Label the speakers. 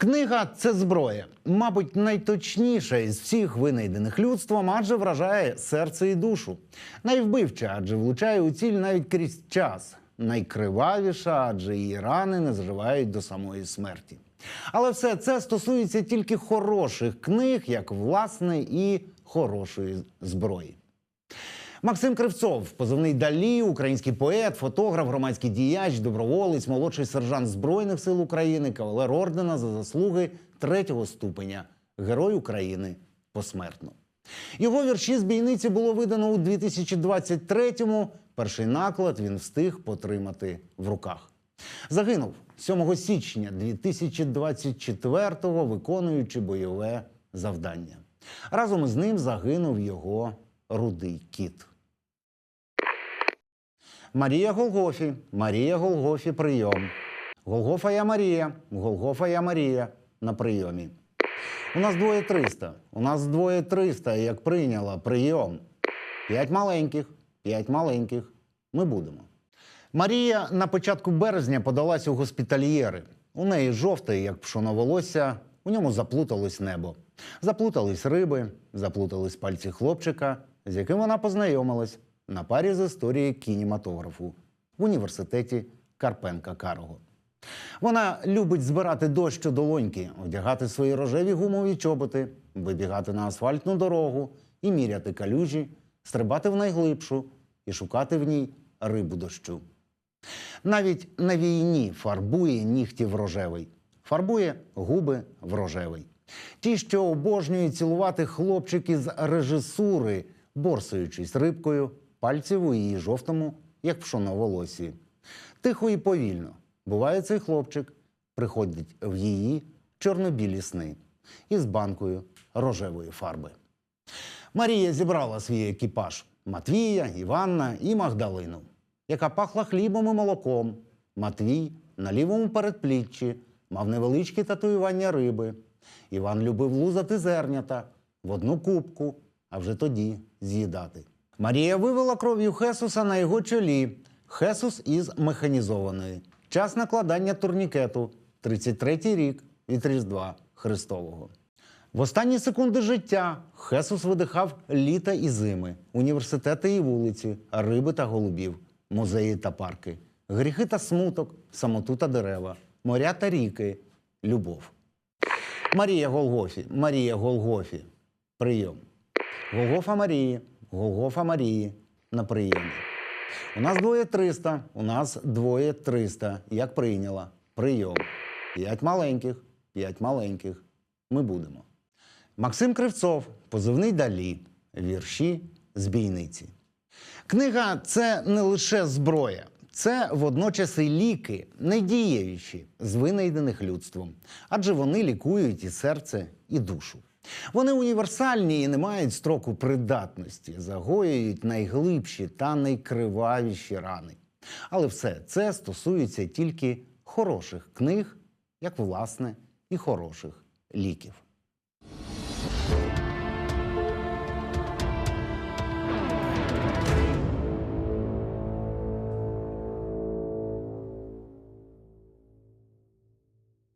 Speaker 1: Книга це зброя, мабуть, найточніша із всіх винайдених людством, адже вражає серце і душу. Найвбивча, адже влучає у ціль навіть крізь час. Найкривавіша, адже її рани не зривають до самої смерті. Але все це стосується тільки хороших книг, як власне і хорошої зброї. Максим Кривцов, позивний Далі, український поет, фотограф, громадський діяч, доброволець, молодший сержант Збройних сил України, кавалер ордена за заслуги третього ступеня, Герой України посмертно. Його вірші з бійниці було видано у 2023-му. Перший наклад він встиг потримати в руках. Загинув 7 січня 2024-го, виконуючи бойове завдання. Разом із ним загинув його рудий кіт. Марія Голгофі, Марія Голгофі, прийом. Голгофа я Марія, Голгофа я Марія на прийомі. У нас двоє триста. У нас двоє триста, як прийняла прийом. П'ять маленьких, п'ять маленьких. Ми будемо. Марія на початку березня подалась у госпітальєри. У неї жовте, як пшоно волосся, у ньому заплуталось небо. Заплутались риби, заплутались пальці хлопчика, з яким вона познайомилась на парі з історії кінематографу в університеті Карпенка Карого. Вона любить збирати дощ у долоньки, одягати свої рожеві гумові чоботи, вибігати на асфальтну дорогу і міряти калюжі, стрибати в найглибшу і шукати в ній рибу дощу. Навіть на війні фарбує нігті в рожевий, фарбує губи в рожевий. Ті, що обожнюють цілувати хлопчики з режисури, борсуючись рибкою, пальців у її жовтому, як пшоно волосі. Тихо і повільно. Буває цей хлопчик, приходить в її чорно-білі сни із банкою рожевої фарби. Марія зібрала свій екіпаж Матвія, Іванна і Магдалину, яка пахла хлібом і молоком. Матвій на лівому передпліччі мав невеличкі татуювання риби. Іван любив лузати зернята в одну кубку, а вже тоді з'їдати. Марія вивела кров'ю Хесуса на його чолі. Хесус із механізованої. Час накладання турнікету 33-й рік від Різдва Христового. В останні секунди життя Хесус видихав літа і зими, університети і вулиці, риби та голубів, музеї та парки, гріхи та смуток, самоту та дерева, моря та ріки, любов. Марія Голгофі, Марія Голгофі. Прийом. Голгофа Марії, Голгофа Марії на прийомі. У нас двоє триста, у нас двоє триста. Як прийняла? Прийом. П'ять маленьких, п'ять маленьких. Ми будемо. Максим Кривцов, позивний Далі, вірші з бійниці. Книга це не лише зброя, це водночас і ліки, найдієвіші з винайдених людством, адже вони лікують і серце, і душу. Вони універсальні і не мають строку придатності, загоюють найглибші та найкривавіші рани. Але все це стосується тільки хороших книг, як власне, і хороших ліків.